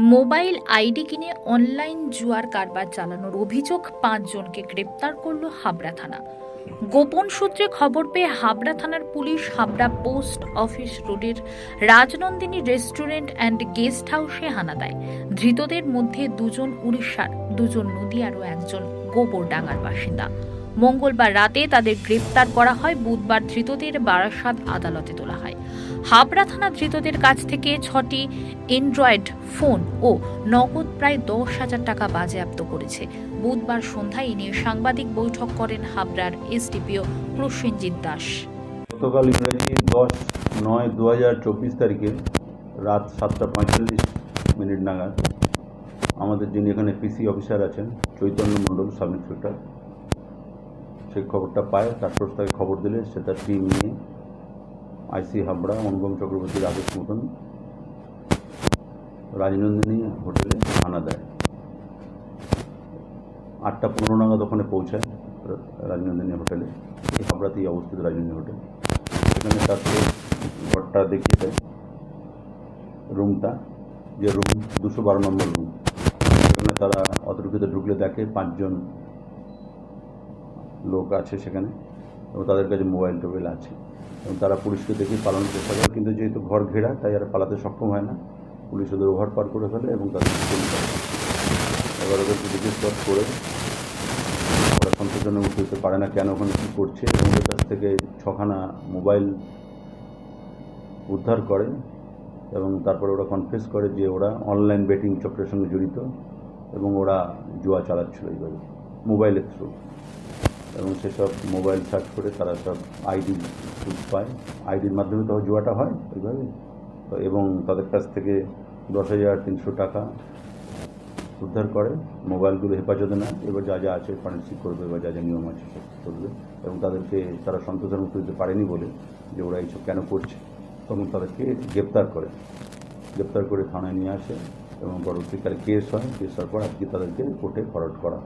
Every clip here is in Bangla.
মোবাইল আইডি কিনে অনলাইন জুয়ার কারবার চালানোর অভিযোগ পাঁচজনকে গ্রেপ্তার করল হাবড়া থানা। গোপন সূত্রে খবর পেয়ে হাবড়া থানার পুলিশ হাবড়া পোস্ট অফিস রোডের রাজনন্দিনী রেস্টুরেন্ট অ্যান্ড গেস্ট হাউসে হানা দেয়। ধৃতদের মধ্যে দুজন উড়িষ্যার, দুজন নদীয়ার ও একজন গোবরডাঙ্গার বাসিন্দা। মঙ্গলবার রাতে তাদের গ্রেপ্তার করা হয়, বুধবার ধৃতদের বারাসাত আদালতে তোলা হয়। হাবড়া থানা ধৃতদের কাছ থেকে ছটি অ্যান্ড্রয়েড ফোন ও নগদ প্রায় দশ হাজার টাকা বাজেয়াপ্ত করেছে। বুধবার সন্ধ্যায় এ নিয়ে সাংবাদিক বৈঠক করেন হাবড়ার এসডিপিও প্রসেনজিৎ দাস। গতকাল ইংরেজি দশ নয় দু হাজার চব্বিশ তারিখে রাত সাতটা পঁয়তাল্লিশ মিনিট নাগাদ আমাদের যিনি এখানে পিসি অফিসার আছেন, চৈতন্য মণ্ডল সাব ইন্সপেক্টর সেই খবরটা পায়, তারপর তাকে খবর দিলে সে তার টিম নিয়ে আইসি হাবড়া, অনুপম চক্রবর্তীর আদেশ মতন রাজনন্দিনী হোটেলে হানা দেয়। আটটা পনেরো নাগাদ ওখানে পৌঁছায় রাজনন্দিনী হোটেলে। এই হাবড়াতেই অবস্থিত রাজনন্দিনী হোটেল। সেখানে তারপরে ঘরটা দেখিয়ে দেয় রুমটা। যে রুম, দুশো বারো নম্বর রুম। সেখানে তারা অতর্কিত ঢুকলে দেখে পাঁচজন লোক আছে সেখানে। এবং তাদের কাছে মোবাইল টোবাইল আছে। এবং তারা পুলিশকে দেখে পালানোর চেষ্টা করে, কিন্তু যেহেতু ঘর ঘেরা, তাই আর পালাতে সক্ষম হয় না। পুলিশ ওদের ওভার পার করে ফেলে এবং তাদের এবার ওদেরকে জিজ্ঞেস করে, ওরা সন্তোষজনক দিতে পারে না কেন ওখানে কী করছে ওদের কাছ থেকে ছখানা মোবাইল উদ্ধার করে এবং তারপরে ওরা কনফেস করে যে ওরা অনলাইন বেটিং চক্রের সঙ্গে জড়িত এবং ওরা জুয়া চালাচ্ছিল এইভাবে মোবাইলের থ্রু এবং সেসব মোবাইল সার্চ করে তারা সব আইডি পায়। আইডির মাধ্যমে তো জুয়াটা হয় ওইভাবে। তো এবং তাদের কাছ থেকে দশ হাজার তিনশো টাকা উদ্ধার করে। মোবাইলগুলো হেফাজতে নেয়। এবার যা যা আছে ফরেন্সিক করবে বা যা যা নিয়ম আছে করবে। এবং তাদেরকে তারা সন্তোষের মুক্ত দিতে পারেনি বলে যে ওরা এইসব কেন করছে। তখন তাদেরকে গ্রেপ্তার করে। গ্রেপ্তার করে থানায় নিয়ে আসে এবং পরবর্তীকালে কেস হয়। কেস হওয়ার পর আজকে তাদেরকে কোর্টে ফরওয়ার্ড করা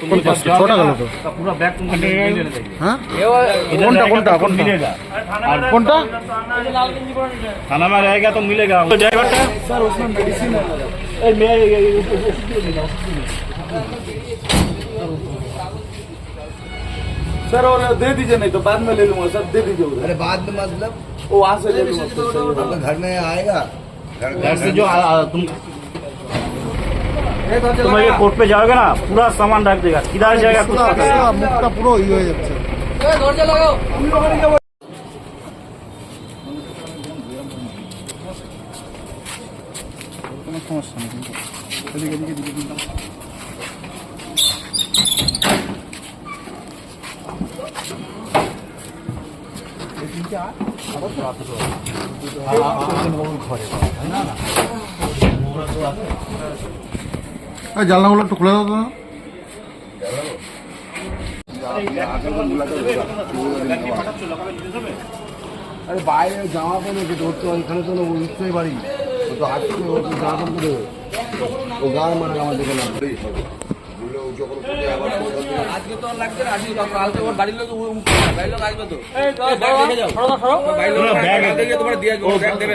तो। हाँ? हाँ, थाना में रहेगा तो मिलेगा। सर और दे दीजिए नहीं तो बाद में ले लूँगा। सर दे दीजिए अरे बाद में मतलब? वो वहाँ से ले लूँगा। तो घर में आएगा। घर से जो तुम तुम ये कोर्ट पे जाओगे ना पूरा सामान रख देगा किधर जाएगा कुछ पता नहीं পুরো মুখটা পুরো ই হয়ে যাচ্ছে কোনো সমস্যা নেই কিন্তু এদিকে এদিকে এদিকে কিন্তু এই জানলাগুলো একটু খুলে দাও তো। আরে বাইরে জামা পড়ে যে ধরতে হয় এখানে তো উঠতেই পারি ও তো হাত থেকে ও তো জামা দেবে। ও গান মানে আমার দেখে না। আজকে তো আর না আজকে কালকে ওর বাড়ির লোক বাড়ির লোক আসবে তো। তোমার দিয়ে ব্যাগ দেবে।